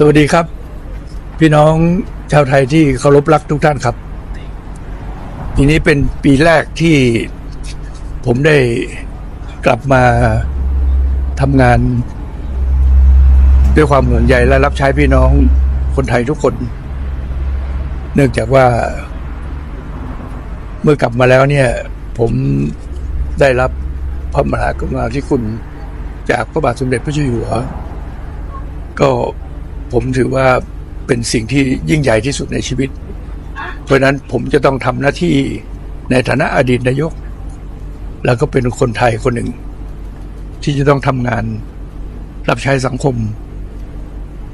สวัสดีครับ พี่น้องชาวไทยที่เคารพรักทุกท่านครับ ปีนี้เป็นปีแรกที่ผมได้กลับมาทำงาน ด้วยความห่วงใยและรับใช้พี่น้องคนไทยทุกคน เนื่องจากว่า เมื่อกลับมาแล้วเนี่ย ผมได้รับพระมหากรุณาธิคุณจากพระบาทสมเด็จพระเจ้าอยู่หัวก็ ผมถือว่าเป็นสิ่งที่ยิ่งใหญ่ที่สุดในชีวิต เพราะนั้นผมจะต้องทำหน้าที่ในฐานะอดีตนายก แล้วก็เป็นคนไทยคนหนึ่ง ที่จะต้องทำงานรับใช้สังคม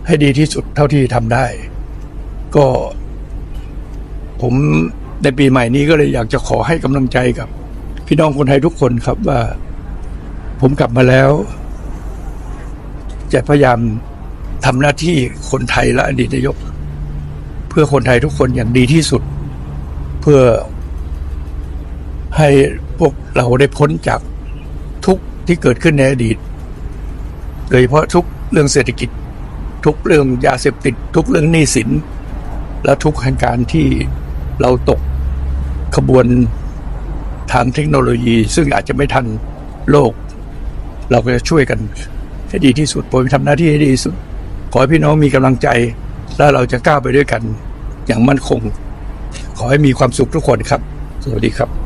ให้ดีที่สุดเท่าที่ทำได้ ก็ ผมในปีใหม่นี้ก็เลยอยากจะขอให้กำลังใจกับ พี่น้องคนไทยทุกคนครับว่า ผมกลับมาแล้ว จะพยายาม ทำหน้าที่คนไทยและอดีตนายก เพื่อคนไทยทุกคนอย่างดีที่สุด เพื่อให้พวกเราได้พ้นจากทุกที่เกิดขึ้นในอดีต โดยเฉพาะทุกเรื่องเศรษฐกิจ ทุกเรื่องยาเสพติด ทุกเรื่องหนี้สิน และทุกแห่งการที่เราตกขบวนทางเทคโนโลยี ซึ่งอาจจะไม่ทันโลก เราก็จะช่วยกันให้ดีที่สุดผมทำหน้าที่ให้ดีที่สุด ขอให้พี่น้องมีกำลังใจ และเราจะก้าวไปด้วยกัน อย่างมั่นคง ขอให้มีความสุขทุกคนครับ สวัสดีครับ